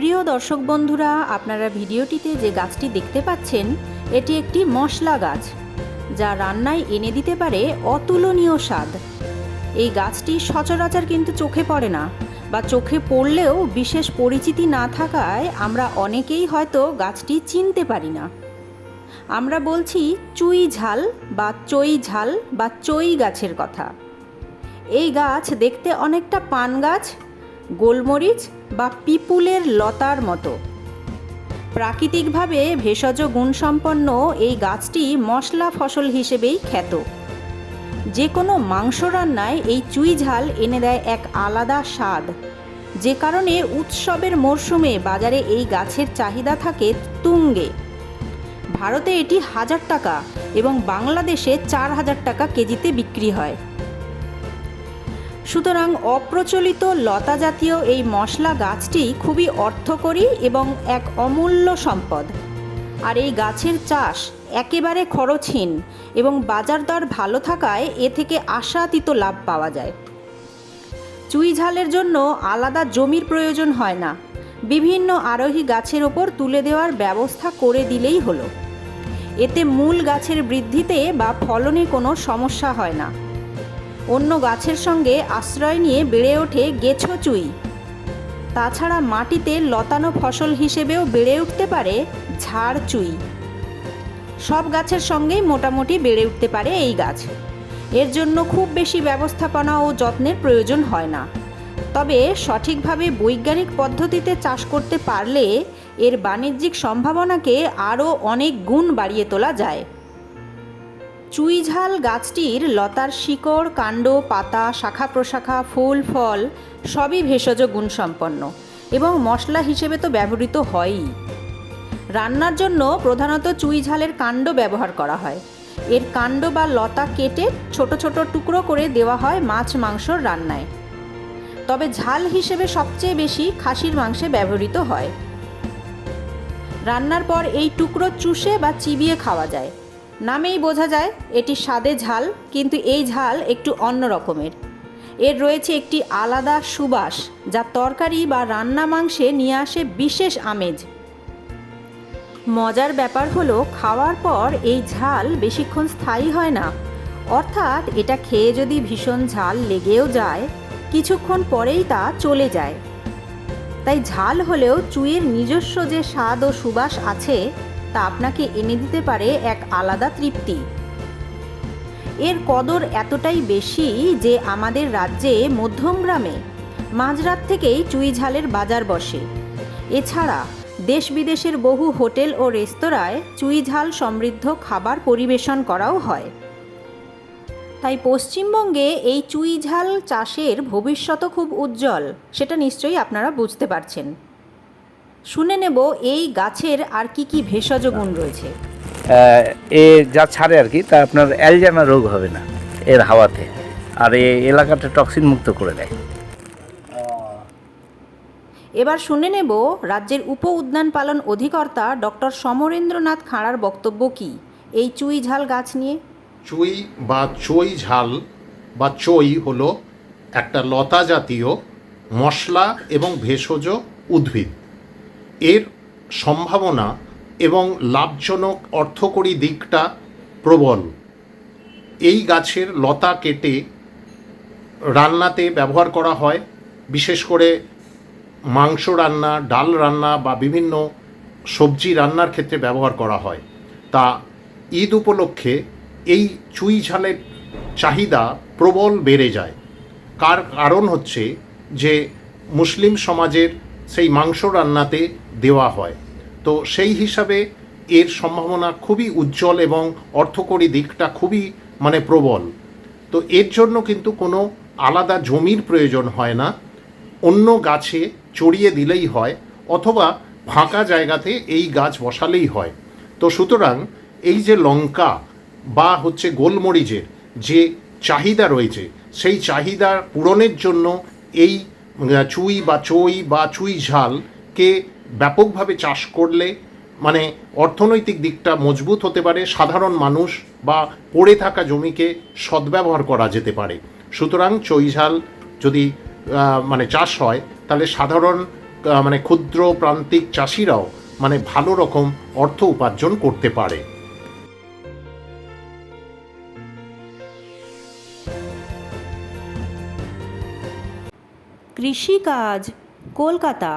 প্রিয় দর্শক বন্ধুরা, আপনারা ভিডিওটিতে যে গাছটি দেখতে পাচ্ছেন, এটি একটি মশলা গাছ, যা রান্নায় এনে দিতে পারে অতুলনীয় স্বাদ। এই গাছটি সচরাচর কিন্তু চোখে পড়ে না বা চোখে পড়লেও বিশেষ পরিচিতি না থাকায় আমরা অনেকেই হয়তো গাছটি চিনতে পারি না। আমরা বলছি চুই ঝাল বা চই ঝাল বা চই গাছের কথা। এই গাছ দেখতে অনেকটা পান গাছ গোলমরিচ বা পিপুলের লতার মতো। প্রাকৃতিকভাবে ভেষজ গুণসম্পন্ন এই গাছটি মশলা ফসল হিসেবেই খ্যাত। যে কোনো মাংস রান্নায় এই চুই ঝাল এনে দেয় এক আলাদা স্বাদ। যে কারণে উৎসবের মরশুমে বাজারে এই গাছের চাহিদা থাকে তুঙ্গে। ভারতে এটি হাজার টাকা এবং বাংলাদেশে চার হাজার টাকা কেজিতে বিক্রি হয়। সুতরাং অপ্রচলিত লতা জাতীয় এই মশলা গাছটি খুবই অর্থকরী এবং এক অমূল্য সম্পদ। আর এই গাছের চাষ একেবারে খরচহীন এবং বাজার দর ভালো থাকায় এ থেকে আশাতীত লাভ পাওয়া যায়। চুই ঝালের জন্য আলাদা জমির প্রয়োজন হয় না। বিভিন্ন আরোহী গাছের ওপর তুলে দেওয়ার ব্যবস্থা করে দিলেই হলো। এতে মূল গাছের বৃদ্ধিতে বা ফলনে কোনো সমস্যা হয় না। অন্য গাছের সঙ্গে আশ্রয় নিয়ে বেড়ে ওঠে গেছো চুই। তাছাড়া মাটিতে লতানো ফসল হিসেবেও বেড়ে উঠতে পারে ঝাড় চুই। সব গাছের সঙ্গেই মোটামুটি বেড়ে উঠতে পারে এই গাছ। এর জন্য খুব বেশি ব্যবস্থাপনা ও যত্নের প্রয়োজন হয় না। তবে সঠিকভাবে বৈজ্ঞানিক পদ্ধতিতে চাষ করতে পারলে এর বাণিজ্যিক সম্ভাবনাকে আরও অনেক গুণ বাড়িয়ে তোলা যায়। চুইঝাল গাছটির লতার শিকড়, কাণ্ড, পাতা, শাখা প্রশাখা, ফুল, ফল সবই ভেষজ গুণসম্পন্ন এবং মশলা হিসেবে তো ব্যবহৃত হয়ই। রান্নার জন্য প্রধানত চুই ঝালের কাণ্ড ব্যবহার করা হয়। এর কাণ্ড বা লতা কেটে ছোট ছোট টুকরো করে দেওয়া হয় মাছ মাংসর রান্নায়। তবে ঝাল হিসেবে সবচেয়ে বেশি খাসির মাংসে ব্যবহৃত হয়। রান্নার পর এই টুকরো চুষে বা চিবিয়ে খাওয়া যায়। নামেই বোঝা যায় এটি স্বাদে ঝাল, কিন্তু এই ঝাল একটু অন্য রকমের। এর রয়েছে একটি আলাদা সুবাস, যা তরকারি বা রান্না মাংসে নিয়ে আসে বিশেষ আমেজ। মজার ব্যাপার হলো, খাওয়ার পর এই ঝাল বেশিক্ষণ স্থায়ী হয় না। অর্থাৎ এটা খেয়ে যদি ভীষণ ঝাল লেগেও যায়, কিছুক্ষণ পরেই তা চলে যায়। তাই ঝাল হলেও চুইয়ের নিজস্ব যে স্বাদ ও সুবাস আছে তা আপনাকে এনে দিতে পারে এক আলাদা তৃপ্তি। এর কদর এতটাই বেশি যে আমাদের রাজ্যে মধ্যমগ্রামে মাঝরাত থেকেই চুই ঝালের বাজার বসে। এছাড়া দেশ বিদেশের বহু হোটেল ও রেস্তোরাঁয় চুই ঝাল সমৃদ্ধ খাবার পরিবেশন করাও হয়। তাই পশ্চিমবঙ্গে এই চুই ঝাল চাষের ভবিষ্যৎ খুব উজ্জ্বল, সেটা নিশ্চয়ই আপনারা বুঝতে পারছেন। শুনে নেব এই গাছের আর কি কি ভেষজ গুণ রয়েছে। এ যা ছাড়ে আর কি তা আপনার অ্যালজানা রোগ হবে না এর হাওয়াতে। আর এই এলাকাটা টক্সিন মুক্ত করে দেয়। এবার শুনে নেব রাজ্যের উপ উদ্যান পালন অধিকর্তা ডক্টর সমরেন্দ্রনাথ খাঁড়ার বক্তব্য কি? এই চুই ঝাল গাছ নিয়ে। চুই বা চই ঝাল বা চই হলো একটা লতা জাতীয় মশলা এবং ভেষজ উদ্ভিদ। এর সম্ভাবনা এবং লাভজনক অর্থকরী দিকটা প্রবল। এই গাছের লতা কেটে রান্নাতে ব্যবহার করা হয়, বিশেষ করে মাংস রান্না, ডাল রান্না বা বিভিন্ন সবজি রান্নার ক্ষেত্রে ব্যবহার করা হয়। তা ঈদ উপলক্ষে এই চুই ঝালের চাহিদা প্রবল বেড়ে যায়। কার কারণ হচ্ছে যে মুসলিম সমাজের সেই মাংস রান্নাতে দেওয়া হয়। তো সেই হিসাবে এর সম্ভাবনা খুবই উজ্জ্বল এবং অর্থকরী দিকটা খুবই মানে প্রবল। তো এর জন্য কিন্তু কোনো আলাদা জমির প্রয়োজন হয় না। অন্য গাছে চড়িয়ে দিলেই হয় অথবা ফাঁকা জায়গাতে এই গাছ বসালেই হয়। তো সুতরাং এই যে লঙ্কা বা হচ্ছে গোলমরিচের যে চাহিদা রয়েছে, সেই চাহিদা পূরণের জন্য এই চুই বা চই বা চুই ঝালকে ব্যাপকভাবে চাষ করলে মানে অর্থনৈতিক দিকটা মজবুত হতে পারে, সাধারণ মানুষ বা পড়ে থাকা জমিকে সদ্ব্যবহার করা যেতে পারে। সুতরাং চই ঝাল যদি মানে চাষ হয়, তাহলে সাধারণ মানে ক্ষুদ্র প্রান্তিক চাষিরাও মানে ভালো রকম অর্থ উপার্জন করতে পারে। কৃষিকাজ কলকাতা